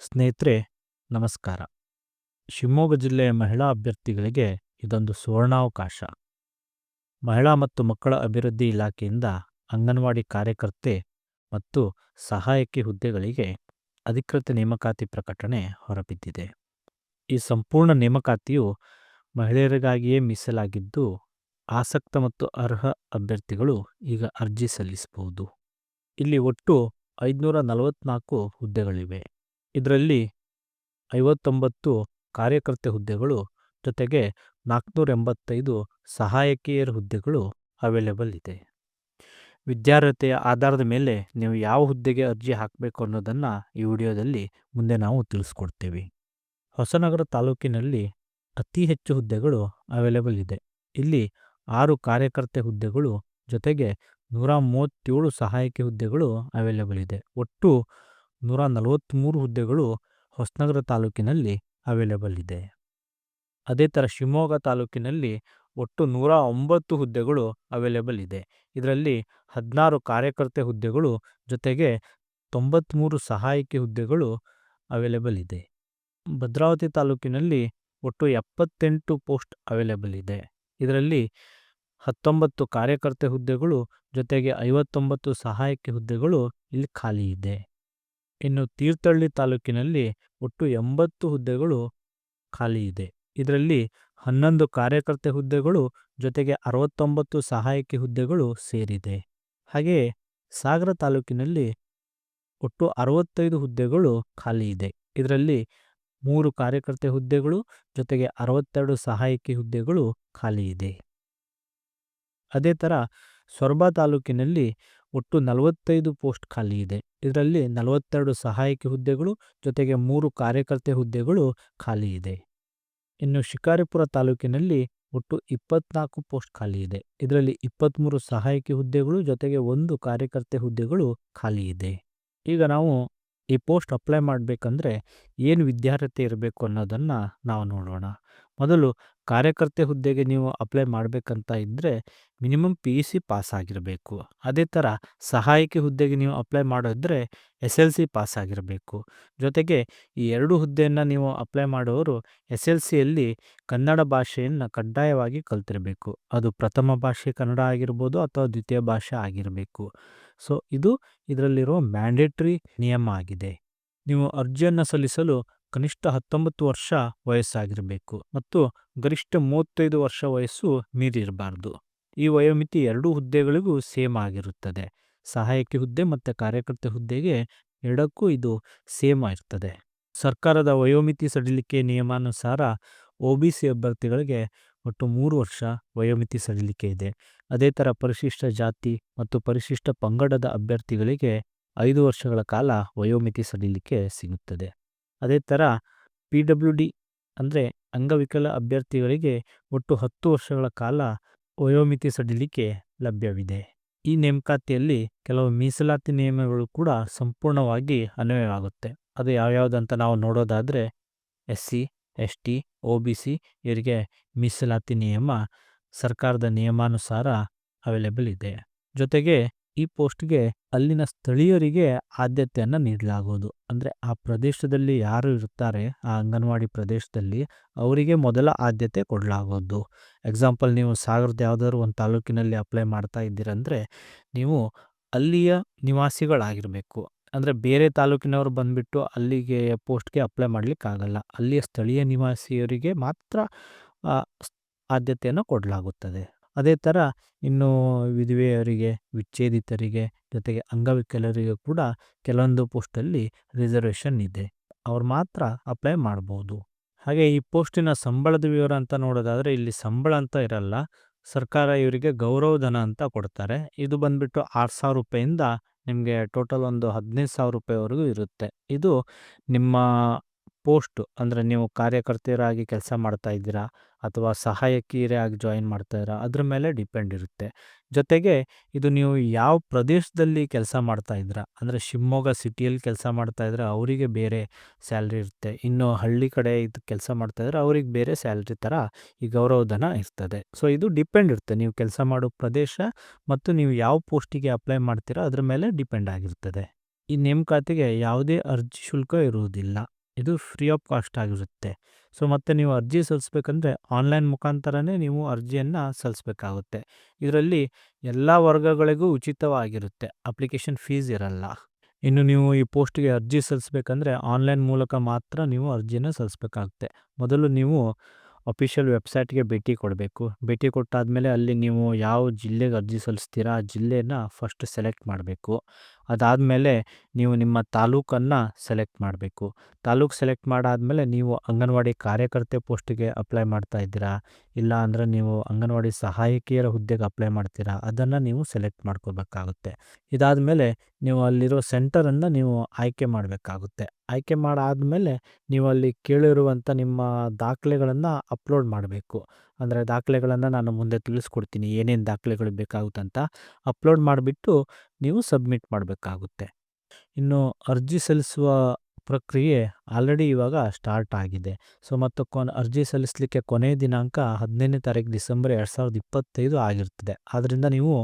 ಸ್ನೇಹಿತರೆ, ನಮಸ್ಕಾರ. ಶಿವಮೊಗ್ಗ ಜಿಲ್ಲೆಯ ಮಹಿಳಾ ಅಭ್ಯರ್ಥಿಗಳಿಗೆ ಇದೊಂದು ಸುವರ್ಣಾವಕಾಶ. ಮಹಿಳಾ ಮತ್ತು ಮಕ್ಕಳ ಅಭಿವೃದ್ಧಿ ಇಲಾಖೆಯಿಂದ ಅಂಗನವಾಡಿ ಕಾರ್ಯಕರ್ತೆ ಮತ್ತು ಸಹಾಯಕಿ ಹುದ್ದೆಗಳಿಗೆ ಅಧಿಕೃತ ನೇಮಕಾತಿ ಪ್ರಕಟಣೆ ಹೊರಬಿದ್ದಿದೆ. ಈ ಸಂಪೂರ್ಣ ನೇಮಕಾತಿಯು ಮಹಿಳೆಯರಿಗಾಗಿಯೇ ಮೀಸಲಾಗಿದ್ದು, ಆಸಕ್ತ ಮತ್ತು ಅರ್ಹ ಅಭ್ಯರ್ಥಿಗಳು ಈಗ ಅರ್ಜಿ ಸಲ್ಲಿಸಬಹುದು. ಇಲ್ಲಿ ಒಟ್ಟು ಐದುನೂರ ನಲವತ್ನಾಲ್ಕು ಹುದ್ದೆಗಳಿವೆ. ಇದರಲ್ಲಿ ಐವತ್ತೊಂಬತ್ತು ಕಾರ್ಯಕರ್ತೆ ಹುದ್ದೆಗಳು ಜೊತೆಗೆ ನಾಲ್ಕುನೂರ ಎಂಬತ್ತೈದು ಸಹಾಯಕಿಯರ ಹುದ್ದೆಗಳು ಅವೈಲೇಬಲ್ ಇದೆ. ವಿದ್ಯಾರ್ಹತೆಯ ಆಧಾರದ ಮೇಲೆ ನೀವು ಯಾವ ಹುದ್ದೆಗೆ ಅರ್ಜಿ ಹಾಕಬೇಕು ಅನ್ನೋದನ್ನು ಈ ವಿಡಿಯೋದಲ್ಲಿ ಮುಂದೆ ನಾವು ತಿಳಿಸ್ಕೊಡ್ತೇವೆ. ಹೊಸನಗರ ತಾಲೂಕಿನಲ್ಲಿ ಅತಿ ಹೆಚ್ಚು ಹುದ್ದೆಗಳು ಅವೈಲೇಬಲ್ ಇದೆ. ಇಲ್ಲಿ ಆರು ಕಾರ್ಯಕರ್ತೆ ಹುದ್ದೆಗಳು ಜೊತೆಗೆ ನೂರ ಮೂವತ್ತೇಳು ಸಹಾಯಕಿ ಹುದ್ದೆಗಳು ಅವೈಲೇಬಲ್ ಇದೆ. ಒಟ್ಟು ನೂರ ನಲವತ್ತ್ಮೂರು ಹುದ್ದೆಗಳು ಹೊಸನಗರ ತಾಲೂಕಿನಲ್ಲಿ ಅವೈಲೇಬಲ್ ಇದೆ. ಅದೇ ಥರ ಶಿವಮೊಗ್ಗ ತಾಲೂಕಿನಲ್ಲಿ ಒಟ್ಟು ನೂರ ಒಂಬತ್ತು ಹುದ್ದೆಗಳು ಅವೈಲೇಬಲ್ ಇದೆ. ಇದರಲ್ಲಿ ಹದಿನಾರು ಕಾರ್ಯಕರ್ತೆ ಹುದ್ದೆಗಳು, ಜೊತೆಗೆ ತೊಂಬತ್ತ್ಮೂರು ಸಹಾಯಕಿ ಹುದ್ದೆಗಳು ಅವೈಲೇಬಲ್ ಇದೆ. ಭದ್ರಾವತಿ ತಾಲೂಕಿನಲ್ಲಿ ಒಟ್ಟು ಎಪ್ಪತ್ತೆಂಟು ಪೋಸ್ಟ್ ಅವೈಲೇಬಲ್ ಇದೆ. ಇದರಲ್ಲಿ ಹತ್ತೊಂಬತ್ತು ಕಾರ್ಯಕರ್ತೆ ಹುದ್ದೆಗಳು, ಜೊತೆಗೆ ಐವತ್ತೊಂಬತ್ತು ಸಹಾಯಕಿ ಹುದ್ದೆಗಳು ಇಲ್ಲಿ ಖಾಲಿ ಇದೆ. ಇನ್ನು ತೀರ್ಥಹಳ್ಳಿ ತಾಲೂಕಿನಲ್ಲಿ ಒಟ್ಟು ಎಂಬತ್ತು ಹುದ್ದೆಗಳು ಖಾಲಿ ಇದೆ. ಇದರಲ್ಲಿ ಹನ್ನೊಂದು ಕಾರ್ಯಕರ್ತೆ ಹುದ್ದೆಗಳು, ಜೊತೆಗೆ ಅರವತ್ತೊಂಬತ್ತು ಸಹಾಯಕಿ ಹುದ್ದೆಗಳು ಸೇರಿದೆ. ಹಾಗೆಯೇ ಸಾಗರ ತಾಲೂಕಿನಲ್ಲಿ ಒಟ್ಟು ಅರವತ್ತೈದು ಹುದ್ದೆಗಳು ಖಾಲಿ ಇದೆ. ಇದರಲ್ಲಿ ಮೂರು ಕಾರ್ಯಕರ್ತೆ ಹುದ್ದೆಗಳು, ಜೊತೆಗೆ ಅರವತ್ತೆರಡು ಸಹಾಯಕಿ ಹುದ್ದೆಗಳು ಖಾಲಿ ಇದೆ. ಅದೇ ಥರ ಸೊರಬ ತಾಲೂಕಿನಲ್ಲಿ ಒಟ್ಟು ನಲವತ್ತೈದು ಪೋಸ್ಟ್ ಖಾಲಿ ಇದೆ. ಇದರಲ್ಲಿ ನಲವತ್ತೆರಡು ಸಹಾಯಕಿ ಹುದ್ದೆಗಳು, ಜೊತೆಗೆ ಮೂರು ಕಾರ್ಯಕರ್ತೆ ಹುದ್ದೆಗಳು ಖಾಲಿ ಇದೆ. ಇನ್ನು ಶಿಕಾರಿಪುರ ತಾಲೂಕಿನಲ್ಲಿ ಒಟ್ಟು ಇಪ್ಪತ್ನಾಲ್ಕು ಪೋಸ್ಟ್ ಖಾಲಿ ಇದೆ. ಇದರಲ್ಲಿ ಇಪ್ಪತ್ತ್ಮೂರು ಸಹಾಯಕಿ ಹುದ್ದೆಗಳು, ಜೊತೆಗೆ ಒಂದು ಕಾರ್ಯಕರ್ತೆ ಹುದ್ದೆಗಳು ಖಾಲಿ ಇದೆ. ಈಗ ನಾವು ಈ ಪೋಸ್ಟ್ ಅಪ್ಲೈ ಮಾಡಬೇಕಂದ್ರೆ ಏನು ವಿದ್ಯಾರ್ಹತೆ ಇರಬೇಕು ಅನ್ನೋದನ್ನು ನಾವು ನೋಡೋಣ. ಮೊದಲು ಕಾರ್ಯಕರ್ತೆ ಹುದ್ದೆಗೆ ನೀವು ಅಪ್ಲೈ ಮಾಡಬೇಕಂತ ಇದ್ದರೆ minimum P U C pass ಆಗಿರಬೇಕು. ಅದೇ ಥರ ಸಹಾಯಕಿ ಹುದ್ದೆಗೆ ನೀವು ಅಪ್ಲೈ ಮಾಡೋದ್ರೆ ಎಸ್ ಎಲ್ ಸಿ ಪಾಸ್ ಆಗಿರಬೇಕು. ಜೊತೆಗೆ ಈ ಎರಡು ಹುದ್ದೆಯನ್ನು ನೀವು ಅಪ್ಲೈ ಮಾಡೋರು ಎಸ್ ಎಲ್ ಸಿಯಲ್ಲಿ ಕನ್ನಡ ಭಾಷೆಯನ್ನು ಕಡ್ಡಾಯವಾಗಿ ಕಲ್ತಿರಬೇಕು. ಅದು ಪ್ರಥಮ ಭಾಷೆ ಕನ್ನಡ ಆಗಿರ್ಬೋದು ಅಥವಾ ದ್ವಿತೀಯ ಭಾಷೆ ಆಗಿರಬೇಕು. ಸೊ ಇದು ಇದರಲ್ಲಿರೋ ಮ್ಯಾಂಡೇಟ್ರಿ ನಿಯಮ ಆಗಿದೆ. ನೀವು ಅರ್ಜಿಯನ್ನು ಸಲ್ಲಿಸಲು ಕನಿಷ್ಠ ಹತ್ತೊಂಬತ್ತು ವರ್ಷ ವಯಸ್ಸಾಗಿರಬೇಕು ಮತ್ತು ಗರಿಷ್ಠ ಮೂವತ್ತೈದು ವರ್ಷ ವಯಸ್ಸು ಮೀರಿರಬಾರ್ದು. ಈ ವಯೋಮಿತಿ ಎರಡೂ ಹುದ್ದೆಗಳಿಗೂ ಸೇಮ್ ಆಗಿರುತ್ತದೆ. ಸಹಾಯಕಿ ಹುದ್ದೆ ಮತ್ತು ಕಾರ್ಯಕರ್ತ ಹುದ್ದೆಗೆ ಎರಡಕ್ಕೂ ಇದು ಸೇಮ್ ಆಗಿರ್ತದೆ. ಸರ್ಕಾರದ ವಯೋಮಿತಿ ಸಡಿಲಿಕೆ ನಿಯಮಾನುಸಾರ ಒ ಬಿ ಸಿ ಅಭ್ಯರ್ಥಿಗಳಿಗೆ ಒಟ್ಟು ಮೂರು ವರ್ಷ ವಯೋಮಿತಿ ಸಡಿಲಿಕೆ ಇದೆ. ಅದೇ ಥರ ಪರಿಶಿಷ್ಟ ಜಾತಿ ಮತ್ತು ಪರಿಶಿಷ್ಟ ಪಂಗಡದ ಅಭ್ಯರ್ಥಿಗಳಿಗೆ ಐದು ವರ್ಷಗಳ ಕಾಲ ವಯೋಮಿತಿ ಸಡಿಲಿಕೆ ಸಿಗುತ್ತದೆ. ಅದೇ ಥರ ಪಿ ಡಬ್ಲ್ಯೂ ಡಿ ಅಂದರೆ ಅಂಗವಿಕಲ ಅಭ್ಯರ್ಥಿಗಳಿಗೆ ಒಟ್ಟು ಹತ್ತು ವರ್ಷಗಳ ಕಾಲ ವಯೋಮಿತಿ ಸಡಿಲಿಕೆ ಲಭ್ಯವಿದೆ. ಈ ನೇಮಕಾತಿಯಲ್ಲಿ ಕೆಲವು ಮೀಸಲಾತಿ ನಿಯಮಗಳು ಕೂಡ ಸಂಪೂರ್ಣವಾಗಿ ಅನ್ವಯವಾಗುತ್ತೆ. ಅದು ಯಾವ್ಯಾವುದಂತ ನಾವು ನೋಡೋದಾದರೆ S C S T O B C ಇವರಿಗೆ ಮೀಸಲಾತಿ ನಿಯಮ ಸರ್ಕಾರದ ನಿಯಮಾನುಸಾರ ಅವೈಲೇಬಲ್ ಇದೆ. ಜೊತೆಗೆ ಈ ಪೋಸ್ಟ್ಗೆ ಅಲ್ಲಿನ ಸ್ಥಳೀಯರಿಗೆ ಆದ್ಯತೆಯನ್ನು ನೀಡಲಾಗುವುದು. ಅಂದರೆ ಆ ಪ್ರದೇಶದಲ್ಲಿ ಯಾರು ಇರ್ತಾರೆ, ಆ ಅಂಗನವಾಡಿ ಪ್ರದೇಶದಲ್ಲಿ ಅವರಿಗೆ ಮೊದಲ ಆದ್ಯತೆ ಕೊಡಲಾಗೋದು ಎಕ್ಸಾಂಪಲ್ ನೀವು ಸಾಗರದ ಯಾವುದಾದ್ರು ಒಂದು ತಾಲೂಕಿನಲ್ಲಿ ಅಪ್ಲೈ ಮಾಡ್ತಾ ಇದ್ದೀರಂದರೆ ನೀವು ಅಲ್ಲಿಯ ನಿವಾಸಿಗಳಾಗಿರಬೇಕು. ಅಂದರೆ ಬೇರೆ ತಾಲೂಕಿನವರು ಬಂದುಬಿಟ್ಟು ಅಲ್ಲಿಗೆ ಪೋಸ್ಟ್ಗೆ ಅಪ್ಲೈ ಮಾಡಲಿಕ್ಕಾಗಲ್ಲ. ಅಲ್ಲಿಯ ಸ್ಥಳೀಯ ನಿವಾಸಿಯರಿಗೆ ಮಾತ್ರ ಆದ್ಯತೆಯನ್ನು ಕೊಡಲಾಗುತ್ತದೆ. ಅದೇ ಥರ ಇನ್ನು ವಿಧವೆಯರಿಗೆ, ವಿಚ್ಛೇದಿತರಿಗೆ ಜೊತೆಗೆ ಅಂಗವಿಕಲರಿಗೆ ಕೂಡ ಕೆಲವೊಂದು ಪೋಸ್ಟಲ್ಲಿ ರಿಸರ್ವೇಷನ್ ಇದೆ. ಅವ್ರು ಮಾತ್ರ ಅಪ್ಲೈ ಮಾಡ್ಬೋದು. ಹಾಗೆ ಈ ಪೋಸ್ಟಿನ ಸಂಬಳದ ವಿವರ ಅಂತ ನೋಡೋದಾದರೆ ಇಲ್ಲಿ ಸಂಬಳ ಅಂತ ಇರಲ್ಲ. ಸರ್ಕಾರ ಇವರಿಗೆ ಗೌರವಧನ ಅಂತ ಕೊಡ್ತಾರೆ. ಇದು ಬಂದ್ಬಿಟ್ಟು ಆರು ಸಾವಿರ ರೂಪಾಯಿಂದ ನಿಮಗೆ ಟೋಟಲ್ ಒಂದು ಹದಿನೈದು ಸಾವಿರ ರೂಪಾಯಿವರೆಗೂ ಇರುತ್ತೆ. ಇದು ನಿಮ್ಮ ಪೋಸ್ಟು ಅಂದರೆ ನೀವು ಕಾರ್ಯಕರ್ತೆಯರಾಗಿ ಕೆಲಸ ಮಾಡ್ತಾ ಇದ್ದೀರಾ ಅಥವಾ ಸಹಾಯಕಿಯರೇ ಆಗಿ ಜಾಯಿನ್ ಮಾಡ್ತಾ ಇರೋ, ಅದ್ರ ಮೇಲೆ ಡಿಪೆಂಡ್ ಇರುತ್ತೆ. ಜೊತೆಗೆ ಇದು ನೀವು ಯಾವ ಪ್ರದೇಶದಲ್ಲಿ ಕೆಲಸ ಮಾಡ್ತಾ ಇದ್ದೀರಾ ಅಂದರೆ ಶಿವಮೊಗ್ಗ ಸಿಟಿಯಲ್ಲಿ ಕೆಲಸ ಮಾಡ್ತಾ ಇದ್ದರೆ ಅವರಿಗೆ ಬೇರೆ ಸ್ಯಾಲ್ರಿ ಇರುತ್ತೆ. ಇನ್ನು ಹಳ್ಳಿ ಕಡೆ ಇದು ಕೆಲಸ ಮಾಡ್ತಾ ಇದ್ದರೆ ಅವ್ರಿಗೆ ಬೇರೆ ಸ್ಯಾಲ್ರಿ ಥರ ಈ ಗೌರವಧನ ಇರ್ತದೆ. ಸೊ ಇದು ಡಿಪೆಂಡ್ ಇರುತ್ತೆ. ನೀವು ಕೆಲಸ ಮಾಡೋ ಪ್ರದೇಶ ಮತ್ತು ನೀವು ಯಾವ ಪೋಸ್ಟಿಗೆ ಅಪ್ಲೈ ಮಾಡ್ತೀರಾ, ಅದ್ರ ಮೇಲೆ ಡಿಪೆಂಡ್ ಆಗಿರ್ತದೆ. ಈ ನೇಮಕಾತಿಗೆ ಯಾವುದೇ ಅರ್ಜಿ ಶುಲ್ಕ ಇರುವುದಿಲ್ಲ. ಇದು ಫ್ರೀ ಆಫ್ ಕಾಸ್ಟ್ ಆಗಿರುತ್ತೆ. ಸೊ, ಮತ್ತು ನೀವು ಅರ್ಜಿ ಸಲ್ಲಿಸ್ಬೇಕಂದ್ರೆ ಆನ್ಲೈನ್ ಮುಖಾಂತರನೇ ನೀವು ಅರ್ಜಿಯನ್ನು ಸಲ್ಲಿಸ್ಬೇಕಾಗುತ್ತೆ. ಇದರಲ್ಲಿ ಎಲ್ಲ ವರ್ಗಗಳಿಗೂ ಉಚಿತವಾಗಿರುತ್ತೆ. ಅಪ್ಲಿಕೇಶನ್ ಫೀಸ್ ಇರಲ್ಲ. ಇನ್ನು ನೀವು ಈ ಪೋಸ್ಟ್ಗೆ ಅರ್ಜಿ ಸಲ್ಲಿಸ್ಬೇಕಂದ್ರೆ ಆನ್ಲೈನ್ ಮೂಲಕ ಮಾತ್ರ ನೀವು ಅರ್ಜಿಯನ್ನು ಸಲ್ಲಿಸ್ಬೇಕಾಗುತ್ತೆ. ಮೊದಲು ನೀವು ಅಫಿಷಿಯಲ್ ವೆಬ್ಸೈಟ್ಗೆ ಭೇಟಿ ಕೊಡಬೇಕು. ಭೇಟಿ ಕೊಟ್ಟಾದಮೇಲೆ ಅಲ್ಲಿ ನೀವು ಯಾವ ಜಿಲ್ಲೆಗೆ ಅರ್ಜಿ ಸಲ್ಲಿಸ್ತೀರಾ, ಆ ಜಿಲ್ಲೆನ ಫಸ್ಟ್ ಸೆಲೆಕ್ಟ್ ಮಾಡಬೇಕು. ಅದಾದಮೇಲೆ ನೀವು ನಿಮ್ಮ ತಾಲೂಕನ್ನು ಸೆಲೆಕ್ಟ್ ಮಾಡಬೇಕು. ತಾಲೂಕು ಸೆಲೆಕ್ಟ್ ಮಾಡಾದಮೇಲೆ ನೀವು ಅಂಗನವಾಡಿ ಕಾರ್ಯಕರ್ತೆ ಪೋಸ್ಟಿಗೆ ಅಪ್ಲೈ ಮಾಡ್ತಾ ಇದ್ದೀರಾ? ಇಲ್ಲ ಅಂದರೆ ನೀವು ಅಂಗನವಾಡಿ ಸಹಾಯಕಿಯರ ಹುದ್ದೆಗೆ ಅಪ್ಲೈ ಮಾಡ್ತೀರಾ? ಅದನ್ನು ನೀವು ಸೆಲೆಕ್ಟ್ ಮಾಡ್ಕೋಬೇಕಾಗುತ್ತೆ ಇದಾದಮೇಲೆ ನೀವು ಅಲ್ಲಿರೋ ಸೆಂಟರನ್ನು ನೀವು ಆಯ್ಕೆ ಮಾಡಬೇಕಾಗುತ್ತೆ. ಆಯ್ಕೆ ಮಾಡಾದಮೇಲೆ ನೀವು ಅಲ್ಲಿ ಕೇಳಿರುವಂಥ ನಿಮ್ಮ ದಾಖಲೆಗಳನ್ನು ಅಪ್ಲೋಡ್ ಮಾಡಬೇಕು. ಅಂದರೆ ದಾಖಲೆಗಳನ್ನು ನಾನು ಮುಂದೆ ತಿಳಿಸ್ಕೊಡ್ತೀನಿ. ಏನೇನು ದಾಖಲೆಗಳು ಬೇಕಾಗುತ್ತಂತ ಅಪ್ಲೋಡ್ ಮಾಡಿಬಿಟ್ಟು ನೀವು ಸಬ್ಮಿಟ್ ಮಾಡಬೇಕಾಗುತ್ತೆ. ಇನ್ನು ಅರ್ಜಿ ಸಲ್ಲಿಸುವ ಪ್ರಕ್ರಿಯೆ ಆಲ್ರೆಡಿ ಇವಾಗ ಸ್ಟಾರ್ಟ್ ಆಗಿದೆ. ಸೊ, ಮತ್ತು ಕೊನೆ, ಅರ್ಜಿ ಸಲ್ಲಿಸಲಿಕ್ಕೆ ಕೊನೆಯ ದಿನಾಂಕ ಹದಿನೈದನೇ ತಾರೀಕು ಡಿಸೆಂಬರ್ ಎರಡು ಸಾವಿರದ ಇಪ್ಪತ್ತೈದು ಆಗಿರ್ತದೆ. ಆದ್ದರಿಂದ ನೀವು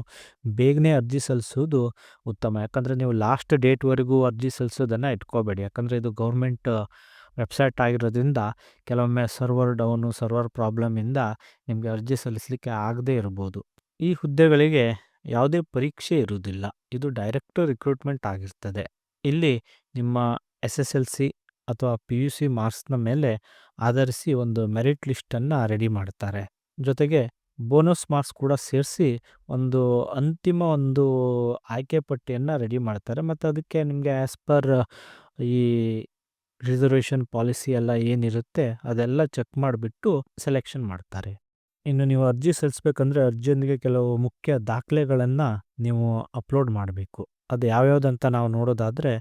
ಬೇಗನೆ ಅರ್ಜಿ ಸಲ್ಲಿಸೋದು ಉತ್ತಮ. ಯಾಕಂದರೆ ನೀವು ಲಾಸ್ಟ್ ಡೇಟ್ವರೆಗೂ ಅರ್ಜಿ ಸಲ್ಲಿಸೋದನ್ನು ಇಟ್ಕೋಬೇಡಿ. ಯಾಕಂದರೆ ಇದು ಗೌರ್ಮೆಂಟ್ ವೆಬ್ಸೈಟ್ ಆಗಿರೋದ್ರಿಂದ ಕೆಲವೊಮ್ಮೆ ಸರ್ವರ್ ಡೌನು, ಸರ್ವರ್ ಪ್ರಾಬ್ಲಮಿಂದ ನಿಮಗೆ ಅರ್ಜಿ ಸಲ್ಲಿಸಲಿಕ್ಕೆ ಆಗದೇ ಇರ್ಬೋದು. ಈ ಹುದ್ದೆಗಳಿಗೆ ಯಾವುದೇ ಪರೀಕ್ಷೆ ಇರುವುದಿಲ್ಲ. ಇದು ಡೈರೆಕ್ಟ್ ರಿಕ್ರೂಟ್ಮೆಂಟ್ ಆಗಿರ್ತದೆ. ಇಲ್ಲಿ ನಿಮ್ಮ ಎಸ್ ಎಸ್ ಎಲ್ ಸಿ ಅಥವಾ ಪಿ ಯು ಸಿ ಮಾರ್ಕ್ಸ್ನ ಮೇಲೆ ಆಧರಿಸಿ ಒಂದು ಮೆರಿಟ್ ಲಿಸ್ಟನ್ನು ರೆಡಿ ಮಾಡ್ತಾರೆ ಜೊತೆಗೆ ಬೋನಸ್ ಮಾರ್ಕ್ಸ್ ಕೂಡ ಸೇರಿಸಿ ಒಂದು ಅಂತಿಮ ಒಂದು ಆಯ್ಕೆ ಪಟ್ಟಿಯನ್ನು ರೆಡಿ ಮಾಡ್ತಾರೆ ಮತ್ತು ಅದಕ್ಕೆ ನಿಮಗೆ ಆ್ಯಸ್ ಪರ್ ಈ ರಿಸರ್ವೇಷನ್ ಪಾಲಿಸಿ ಎಲ್ಲ ಏನಿರುತ್ತೆ ಅದೆಲ್ಲ ಚೆಕ್ ಮಾಡಿಬಿಟ್ಟು ಸೆಲೆಕ್ಷನ್ ಮಾಡ್ತಾರೆ. ಇನ್ನು ನೀವು ಅರ್ಜಿ ಸಲ್ಲಿಸ್ಬೇಕಂದ್ರೆ ಅರ್ಜಿಯೊಂದಿಗೆ ಕೆಲವು ಮುಖ್ಯ ದಾಖಲೆಗಳನ್ನು ನೀವು ಅಪ್ಲೋಡ್ ಮಾಡಬೇಕು. ಅದು ಯಾವ್ಯಾವುದಂತ ನಾವು ನೋಡೋದಾದರೆ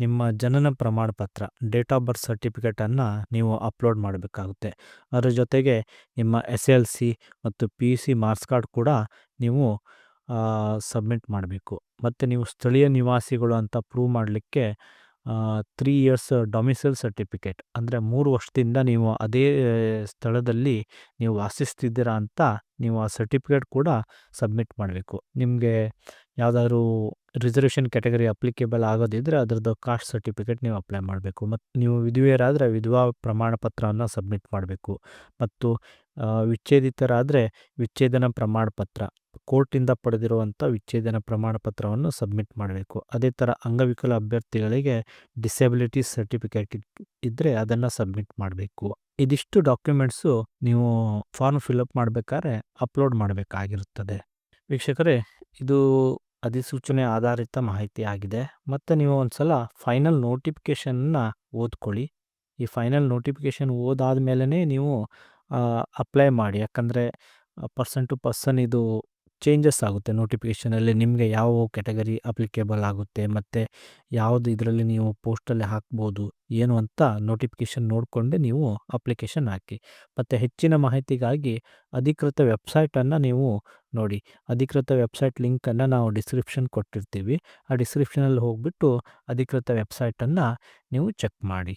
ನಿಮ್ಮ ಜನನ ಪ್ರಮಾಣ ಪತ್ರ ಡೇಟ್ ಆಫ್ ಬರ್ತ್ ಸರ್ಟಿಫಿಕೇಟನ್ನು ನೀವು ಅಪ್ಲೋಡ್ ಮಾಡಬೇಕಾಗುತ್ತೆ. ಅದರ ಜೊತೆಗೆ ನಿಮ್ಮ ಎಸ್ ಎಲ್ ಸಿ ಮತ್ತು P U C marks card ಕೂಡ ನೀವು ಸಬ್ಮಿಟ್ ಮಾಡಬೇಕು. ಮತ್ತು ನೀವು ಸ್ಥಳೀಯ ನಿವಾಸಿಗಳು ಅಂತ ಪ್ರೂವ್ ಮಾಡಲಿಕ್ಕೆ ತ್ರೀ ಇಯರ್ಸ್ ಡೊಮಿಸೈಲ್ ಸರ್ಟಿಫಿಕೇಟ್ ಅಂದರೆ ಮೂರು ವರ್ಷದಿಂದ ನೀವು ಅದೇ ಸ್ಥಳದಲ್ಲಿ ನೀವು ವಾಸಿಸ್ತಿದ್ದೀರಾ ಅಂತ ನೀವು ಆ ಸರ್ಟಿಫಿಕೇಟ್ ಕೂಡ ಸಬ್ಮಿಟ್ ಮಾಡಬೇಕು. ನಿಮಗೆ ಯಾವುದಾದ್ರೂ ರಿಸರ್ವೇಷನ್ ಕ್ಯಾಟಗರಿ ಅಪ್ಲಿಕೇಬಲ್ ಆಗೋದಿದ್ದರೆ ಅದರದ್ದು ಕಾಸ್ಟ್ ಸರ್ಟಿಫಿಕೇಟ್ ನೀವು ಅಪ್ಲೈ ಮಾಡಬೇಕು. ಮತ್ತು ನೀವು ವಿಧವೆಯರಾದರೆ ವಿಧವಾ ಪ್ರಮಾಣ ಪತ್ರವನ್ನು ಸಬ್ಮಿಟ್ ಮಾಡಬೇಕು. ಮತ್ತು ವಿಚ್ಛೇದಿತರಾದರೆ ವಿಚ್ಛೇದನ ಪ್ರಮಾಣ ಪತ್ರ ಕೋರ್ಟಿಂದ ಪಡೆದಿರುವಂಥ ವಿಚ್ಛೇದನ ಪ್ರಮಾಣ ಪತ್ರವನ್ನು ಸಬ್ಮಿಟ್ ಮಾಡಬೇಕು. ಅದೇ ಥರ ಅಂಗವಿಕಲ ಅಭ್ಯರ್ಥಿಗಳಿಗೆ ಡಿಸೆಬಿಲಿಟಿ ಸರ್ಟಿಫಿಕೇಟ್ ಇದ್ದರೆ ಅದನ್ನು ಸಬ್ಮಿಟ್ ಮಾಡಬೇಕು. ಇದಿಷ್ಟು ಡಾಕ್ಯುಮೆಂಟ್ಸು ನೀವು ಫಾರ್ಮ್ ಫಿಲಪ್ ಮಾಡಬೇಕಾದ್ರೆ ಅಪ್ಲೋಡ್ ಮಾಡಬೇಕಾಗಿರುತ್ತದೆ. ವೀಕ್ಷಕರೇ, ಇದು ಅಧಿಸೂಚನೆ ಆಧಾರಿತ ಮಾಹಿತಿ ಆಗಿದೆ. ಮತ್ತು ನೀವು ಒಂದು ಸಲ ಫೈನಲ್ ನೋಟಿಫಿಕೇಷನ್ನ ಓದ್ಕೊಳ್ಳಿ. ಈ ಫೈನಲ್ ನೋಟಿಫಿಕೇಷನ್ ಓದಾದ ಮೇಲೇ ನೀವು ಅಪ್ಲೈ ಮಾಡಿ. ಯಾಕಂದರೆ ಪರ್ಸನ್ ಟು ಪರ್ಸನ್ ಇದು ಚೇಂಜಸ್ ಆಗುತ್ತೆ ನೋಟಿಫಿಕೇಷನಲ್ಲಿ ನಿಮಗೆ ಯಾವ ಕ್ಯಾಟಗರಿ ಅಪ್ಲಿಕೇಬಲ್ ಆಗುತ್ತೆ ಮತ್ತು ಯಾವುದು ಇದರಲ್ಲಿ ನೀವು ಪೋಸ್ಟಲ್ಲಿ ಹಾಕ್ಬೋದು ಏನು ಅಂತ ನೋಟಿಫಿಕೇಷನ್ ನೋಡಿಕೊಂಡೆ ನೀವು ಅಪ್ಲಿಕೇಶನ್ ಹಾಕಿ. ಮತ್ತು ಹೆಚ್ಚಿನ ಮಾಹಿತಿಗಾಗಿ ಅಧಿಕೃತ ವೆಬ್ಸೈಟನ್ನು ನೀವು ನೋಡಿ. ಅಧಿಕೃತ ವೆಬ್ಸೈಟ್ ಲಿಂಕನ್ನು ನಾವು ಡಿಸ್ಕ್ರಿಪ್ಷನ್ ಕೊಟ್ಟಿರ್ತೀವಿ. ಆ ಡಿಸ್ಕ್ರಿಪ್ಷನಲ್ಲಿ ಹೋಗಿಬಿಟ್ಟು ಅಧಿಕೃತ ವೆಬ್ಸೈಟನ್ನು ನೀವು ಚೆಕ್ ಮಾಡಿ.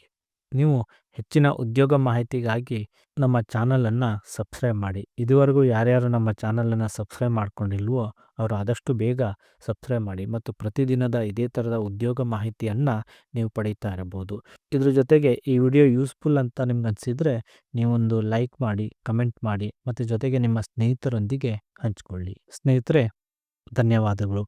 ನೀವು ಹೆಚ್ಚಿನ ಉದ್ಯೋಗ ಮಾಹಿತಿಗಾಗಿ ನಮ್ಮ ಚಾನಲನ್ನು ಸಬ್ಸ್ಕ್ರೈಬ್ ಮಾಡಿ. ಇದುವರೆಗೂ ಯಾರ್ಯಾರು ನಮ್ಮ ಚಾನಲನ್ನು ಸಬ್ಸ್ಕ್ರೈಬ್ ಮಾಡ್ಕೊಂಡಿಲ್ವೋ, ಅವರು ಆದಷ್ಟು ಬೇಗ ಸಬ್ಸ್ಕ್ರೈಬ್ ಮಾಡಿ ಮತ್ತು ಪ್ರತಿದಿನದ ಇದೇ ಥರದ ಉದ್ಯೋಗ ಮಾಹಿತಿಯನ್ನು ನೀವು ಪಡೀತಾ ಇರಬಹುದು. ಇದ್ರ ಜೊತೆಗೆ ಈ ವಿಡಿಯೋ ಯೂಸ್ಫುಲ್ ಅಂತ ನಿಮ್ಗೆ ಅನಿಸಿದರೆ ನೀವೊಂದು ಲೈಕ್ ಮಾಡಿ, ಕಮೆಂಟ್ ಮಾಡಿ ಮತ್ತು ಜೊತೆಗೆ ನಿಮ್ಮ ಸ್ನೇಹಿತರೊಂದಿಗೆ ಹಂಚಿಕೊಳ್ಳಿ. ಸ್ನೇಹಿತರೆ, ಧನ್ಯವಾದಗಳು.